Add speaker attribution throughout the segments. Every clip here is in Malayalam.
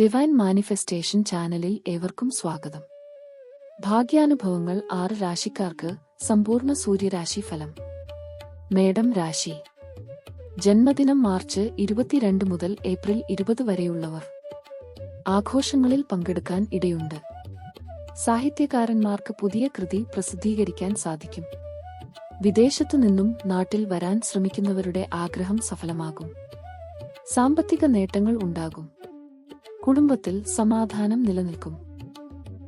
Speaker 1: ഡിവൈൻ മാനിഫെസ്റ്റേഷൻ ചാനലിൽ ഏവർക്കും സ്വാഗതം. ഭാഗ്യാനുഭവങ്ങൾ ആറ് രാശിക്കാർക്ക് സമ്പൂർണ സൂര്യരാശി ഫലം മേഡം രാശി. ജന്മദിനം മാർച്ച് ഇരുപത്തിരണ്ട് മുതൽ ഏപ്രിൽ ഇരുപത് വരെയുള്ളവർ. ആഘോഷങ്ങളിൽ പങ്കെടുക്കാൻ ഇടയുണ്ട്. സാഹിത്യകാരന്മാർക്ക് പുതിയ കൃതി പ്രസിദ്ധീകരിക്കാൻ സാധിക്കും. വിദേശത്തു നിന്നും നാട്ടിൽ വരാൻ ശ്രമിക്കുന്നവരുടെ ആഗ്രഹം സഫലമാകും. സാമ്പത്തിക നേട്ടങ്ങൾ ഉണ്ടാകും. കുടുംബത്തിൽ സമാധാനം നിലനിൽക്കും.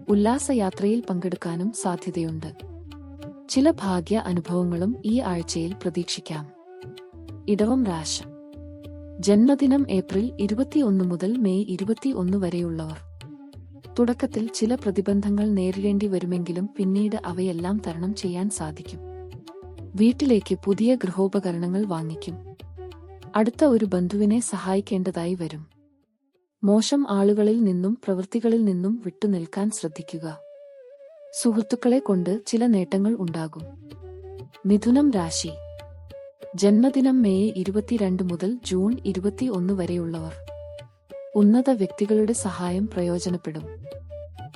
Speaker 1: ഉല്ലാസയാത്രയിൽ പങ്കെടുക്കാനും സാധ്യതയുണ്ട്. ചില ഭാഗ്യ അനുഭവങ്ങളും ഈ ആഴ്ചയിൽ പ്രതീക്ഷിക്കാം. ഇടവം രാശ. ജന്മദിനം ഏപ്രിൽ ഇരുപത്തിയൊന്ന് മുതൽ മെയ് ഇരുപത്തിയൊന്ന് വരെയുള്ളവർ. തുടക്കത്തിൽ ചില പ്രതിബന്ധങ്ങൾ നേരിടേണ്ടി വരുമെങ്കിലും പിന്നീട് അവയെല്ലാം തരണം ചെയ്യാൻ സാധിക്കും. വീട്ടിലേക്ക് പുതിയ ഗൃഹോപകരണങ്ങൾ വാങ്ങിക്കും. അടുത്ത ഒരു ബന്ധുവിനെ സഹായിക്കേണ്ടതായി വരും. മോശം ആളുകളിൽ നിന്നും പ്രവൃത്തികളിൽ നിന്നും വിട്ടുനിൽക്കാൻ ശ്രദ്ധിക്കുക. സുഹൃത്തുക്കളെ കൊണ്ട് ചില നേട്ടങ്ങൾ ഉണ്ടാകും. മിഥുനം രാശി. ജന്മദിനം മെയ് ഇരുപത്തിരണ്ട് മുതൽ ജൂൺ ഇരുപത്തിയൊന്ന് വരെയുള്ളവർ. ഉന്നത വ്യക്തികളുടെ സഹായം പ്രയോജനപ്പെടും.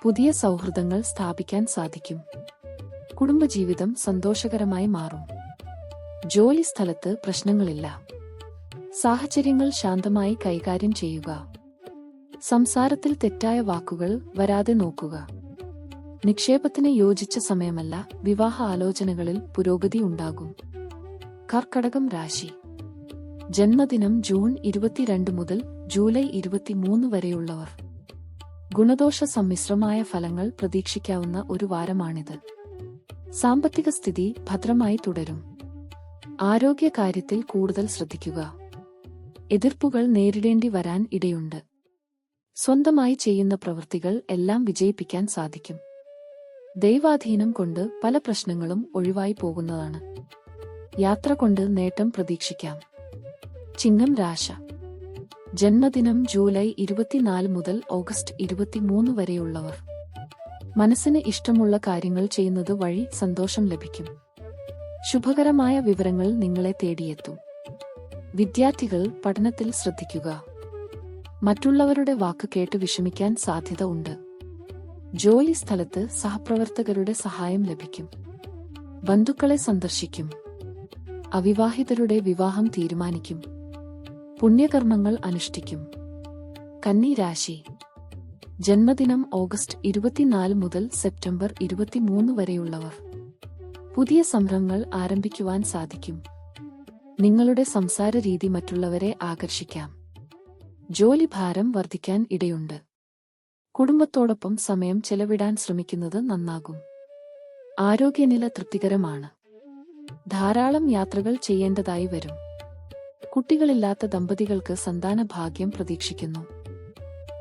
Speaker 1: പുതിയ സൗഹൃദങ്ങൾ സ്ഥാപിക്കാൻ സാധിക്കും. കുടുംബജീവിതം സന്തോഷകരമായി മാറും. ജോലി സ്ഥലത്ത് പ്രശ്നങ്ങളില്ല. സാഹചര്യങ്ങൾ ശാന്തമായി കൈകാര്യം ചെയ്യുക. സംസാരത്തിൽ തെറ്റായ വാക്കുകൾ വരാതെ നോക്കുക. നിക്ഷേപത്തിന് യോജിച്ച സമയമല്ല വിവാഹ ആലോചനകളിൽ പുരോഗതി ഉണ്ടാകും. കർക്കടകം രാശി. ജന്മദിനം ജൂൺ ഇരുപത്തിരണ്ട് മുതൽ ജൂലൈ ഇരുപത്തിമൂന്ന് വരെയുള്ളവർ. ഗുണദോഷ സമ്മിശ്രമായ ഫലങ്ങൾ പ്രതീക്ഷിക്കാവുന്ന ഒരു വാരമാണിത്. സാമ്പത്തിക സ്ഥിതി ഭദ്രമായി തുടരും. ആരോഗ്യകാര്യത്തിൽ കൂടുതൽ ശ്രദ്ധിക്കുക. എതിർപ്പുകൾ നേരിടേണ്ടി വരാൻ ഇടയുണ്ട്. സ്വന്തമായി ചെയ്യുന്ന പ്രവൃത്തികൾ എല്ലാം വിജയിപ്പിക്കാൻ സാധിക്കും. ദൈവാധീനം കൊണ്ട് പല പ്രശ്നങ്ങളും ഒഴിവായി പോകുന്നതാണ്. യാത്ര കൊണ്ട് നേട്ടം പ്രതീക്ഷിക്കാം. ചിങ്ങം രാശ. ജന്മദിനം ജൂലൈ ഇരുപത്തിനാല് മുതൽ ഓഗസ്റ്റ് ഇരുപത്തിമൂന്ന് വരെയുള്ളവർ. മനസ്സിന് ഇഷ്ടമുള്ള കാര്യങ്ങൾ ചെയ്യുന്നത് വഴി സന്തോഷം ലഭിക്കും. ശുഭകരമായ വിവരങ്ങൾ നിങ്ങളെ തേടിയെത്തും. വിദ്യാർത്ഥികൾ പഠനത്തിൽ ശ്രദ്ധിക്കുക. മറ്റുള്ളവരുടെ വാക്ക് കേട്ട് വിഷമിക്കാൻ സാധ്യത ഉണ്ട്. ജോലി സ്ഥലത്ത് സഹപ്രവർത്തകരുടെ സഹായം ലഭിക്കും. ബന്ധുക്കളെ സന്ദർശിക്കും. അവിവാഹിതരുടെ വിവാഹം തീരുമാനിക്കും. പുണ്യകർമ്മങ്ങൾ അനുഷ്ഠിക്കും. കന്നി രാശി ജന്മദിനം ഓഗസ്റ്റ് ഇരുപത്തിനാല് മുതൽ സെപ്റ്റംബർ ഇരുപത്തിമൂന്ന് വരെയുള്ളവർ. പുതിയ സംരംഭങ്ങൾ ആരംഭിക്കുവാൻ സാധിക്കും. നിങ്ങളുടെ സംസാര രീതി മറ്റുള്ളവരെ ആകർഷിക്കാം. ജോലിഭാരം വർദ്ധിക്കാൻ ഇടയുണ്ട്. കുടുംബത്തോടൊപ്പം സമയം ചെലവിടാൻ ശ്രമിക്കുന്നത് നന്നാകും. ആരോഗ്യനില തൃപ്തികരമാണ്. ധാരാളം യാത്രകൾ ചെയ്യേണ്ടതായി വരും. കുട്ടികളില്ലാത്ത ദമ്പതികൾക്ക് സന്താന ഭാഗ്യം പ്രതീക്ഷിക്കുന്നു.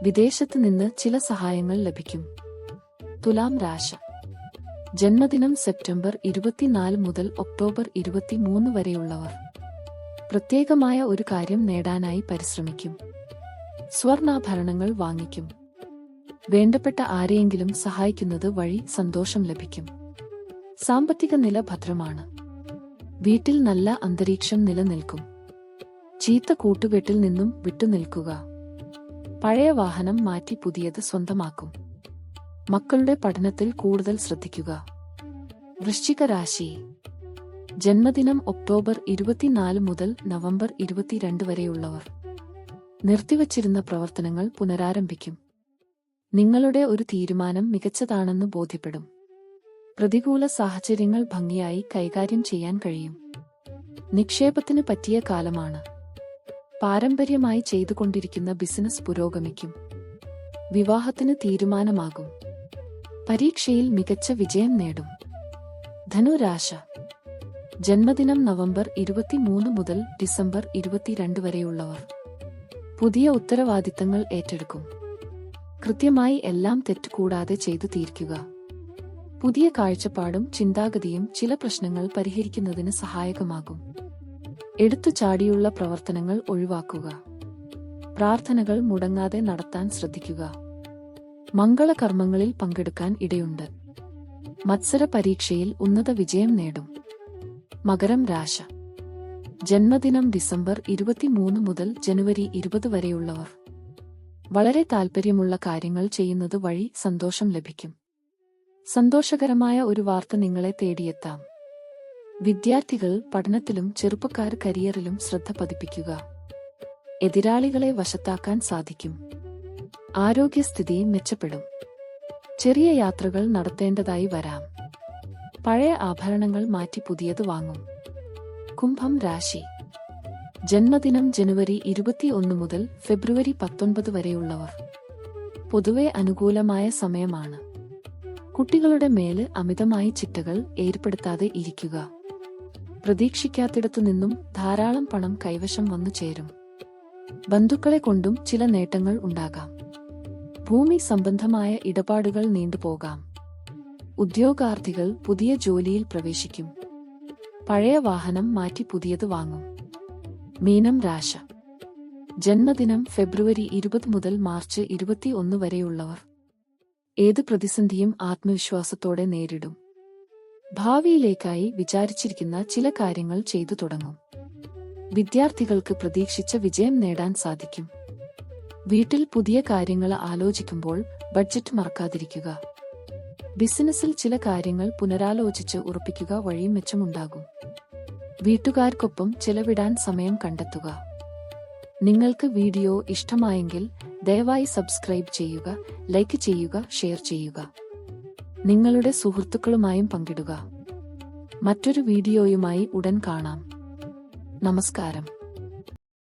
Speaker 1: വിദേശത്ത് നിന്ന് ചില സഹായങ്ങൾ ലഭിക്കും. തുലാം രാശ. ജന്മദിനം സെപ്റ്റംബർ ഇരുപത്തിനാല് മുതൽ ഒക്ടോബർ ഇരുപത്തിമൂന്ന് വരെയുള്ളവർ. പ്രത്യേകമായ ഒരു കാര്യം നേടാനായി പരിശ്രമിക്കും. സ്വർണാഭരണങ്ങൾ വാങ്ങിക്കും. വേണ്ടപ്പെട്ട ആരെയെങ്കിലും സഹായിക്കുന്നത് വഴി സന്തോഷം ലഭിക്കും. സാമ്പത്തിക നില ഭദ്രമാണ്. വീട്ടിൽ നല്ല അന്തരീക്ഷം നിലനിൽക്കും. ചീത്ത കൂട്ടുകെട്ടിൽ നിന്നും വിട്ടുനിൽക്കുക. പഴയ വാഹനം മാറ്റി പുതിയത് സ്വന്തമാക്കും. മക്കളുടെ പഠനത്തിൽ കൂടുതൽ ശ്രദ്ധിക്കുക. വൃശ്ചിക രാശി. ജന്മദിനം ഒക്ടോബർ ഇരുപത്തിനാല് മുതൽ നവംബർ ഇരുപത്തിരണ്ട് വരെയുള്ളവർ. നിർത്തിവച്ചിരുന്ന പ്രവർത്തനങ്ങൾ പുനരാരംഭിക്കും. നിങ്ങളുടെ ഒരു തീരുമാനം മികച്ചതാണെന്ന് ബോധ്യപ്പെടും. പ്രതികൂല സാഹചര്യങ്ങൾ ഭംഗിയായി കൈകാര്യം ചെയ്യാൻ കഴിയും. നിക്ഷേപത്തിന് പറ്റിയ കാലമാണ്. പാരമ്പര്യമായി ചെയ്തുകൊണ്ടിരിക്കുന്ന ബിസിനസ് പുരോഗമിക്കും. വിവാഹത്തിന് തീരുമാനമാകും. പരീക്ഷയിൽ മികച്ച വിജയം നേടും. ധനുരാശ. ജന്മദിനം നവംബർ ഇരുപത്തിമൂന്ന് മുതൽ ഡിസംബർ ഇരുപത്തിരണ്ട് വരെയുള്ളവർ. പുതിയ ഉത്തരവാദിത്തങ്ങൾ ഏറ്റെടുക്കും. കൃത്യമായി എല്ലാം തെറ്റുകൂടാതെ ചെയ്തു തീർക്കുക. പുതിയ കാഴ്ചപ്പാടും ചിന്താഗതിയും ചില പ്രശ്നങ്ങൾ പരിഹരിക്കുന്നതിന് സഹായകമാകും. എടുത്തുചാടിയുള്ള പ്രവർത്തനങ്ങൾ ഒഴിവാക്കുക. പ്രാർത്ഥനകൾ മുടങ്ങാതെ നടത്താൻ ശ്രദ്ധിക്കുക. മംഗളകർമ്മങ്ങളിൽ പങ്കെടുക്കാൻ ഇടയുണ്ട്. മത്സര പരീക്ഷയിൽ ഉന്നത വിജയം നേടും. മകരം രാശ. ജന്മദിനം ഡിസംബർ ഇരുപത്തിമൂന്ന് മുതൽ ജനുവരി ഇരുപത് വരെയുള്ളവർ. വളരെ താൽപ്പര്യമുള്ള കാര്യങ്ങൾ ചെയ്യുന്നത് വഴി സന്തോഷം ലഭിക്കും. സന്തോഷകരമായ ഒരു വാർത്ത നിങ്ങളെ തേടിയെത്താം. വിദ്യാർത്ഥികൾ പഠനത്തിലും ചെറുപ്പക്കാർ കരിയറിലും ശ്രദ്ധ പതിപ്പിക്കുക. എതിരാളികളെ വശത്താക്കാൻ സാധിക്കും. ആരോഗ്യസ്ഥിതി മെച്ചപ്പെടും. ചെറിയ യാത്രകൾ നടത്തേണ്ടതായി വരാം. പഴയ ആഭരണങ്ങൾ മാറ്റി പുതിയത് വാങ്ങും. കുംഭം രാശി. ജന്മദിനം ജനുവരി ഇരുപത്തിയൊന്ന് മുതൽ ഫെബ്രുവരി പത്തൊൻപത് വരെയുള്ളവർ. പൊതുവെ അനുകൂലമായ സമയമാണ്. കുട്ടികളുടെ മേൽ അമിതമായി ചിട്ടകൾ ഏർപ്പെടുത്താതെ ഇരിക്കുക. പ്രതീക്ഷിക്കാത്തിടത്തു നിന്നും ധാരാളം പണം കൈവശം വന്നു ചേരും. ബന്ധുക്കളെ കൊണ്ടും ചില നേട്ടങ്ങൾ ഉണ്ടാകാം. ഭൂമി സംബന്ധമായ ഇടപാടുകൾ നീണ്ടുപോകാം. ഉദ്യോഗാർത്ഥികൾ പുതിയ ജോലിയിൽ പ്രവേശിക്കും. പഴയ വാഹനം മാറ്റി പുതിയത് വാങ്ങും. മീനം രാശ. ജന്മദിനം ഫെബ്രുവരി ഇരുപത് മുതൽ മാർച്ച് ഇരുപത്തിയൊന്ന് വരെയുള്ളവർ. ഏത് പ്രതിസന്ധിയും ആത്മവിശ്വാസത്തോടെ നേരിടും. ഭാവിയിലേക്കായി വിചാരിച്ചിരിക്കുന്ന ചില കാര്യങ്ങൾ ചെയ്തു തുടങ്ങും. വിദ്യാർത്ഥികൾക്ക് പ്രതീക്ഷിച്ച വിജയം നേടാൻ സാധിക്കും. വീട്ടിൽ പുതിയ കാര്യങ്ങൾ ആലോചിക്കുമ്പോൾ ബഡ്ജറ്റ് മറക്കാതിരിക്കുക. ബിസിനസ്സിൽ ചില കാര്യങ്ങൾ പുനരാലോചിച്ച് ഉറപ്പിക്കുക വഴി മെച്ചമുണ്ടാകും. വീട്ടുകാർക്കൊപ്പം ചിലവിടാൻ സമയം കണ്ടെത്തുക. നിങ്ങൾക്ക് വീഡിയോ ഇഷ്ടമായെങ്കിൽ ദയവായി സബ്സ്ക്രൈബ് ചെയ്യുക ലൈക്ക് ചെയ്യുക ഷെയർ ചെയ്യുക. നിങ്ങളുടെ സുഹൃത്തുക്കളുമായും പങ്കിടുക. മറ്റൊരു വീഡിയോയുമായി ഉടൻ കാണാം. നമസ്കാരം.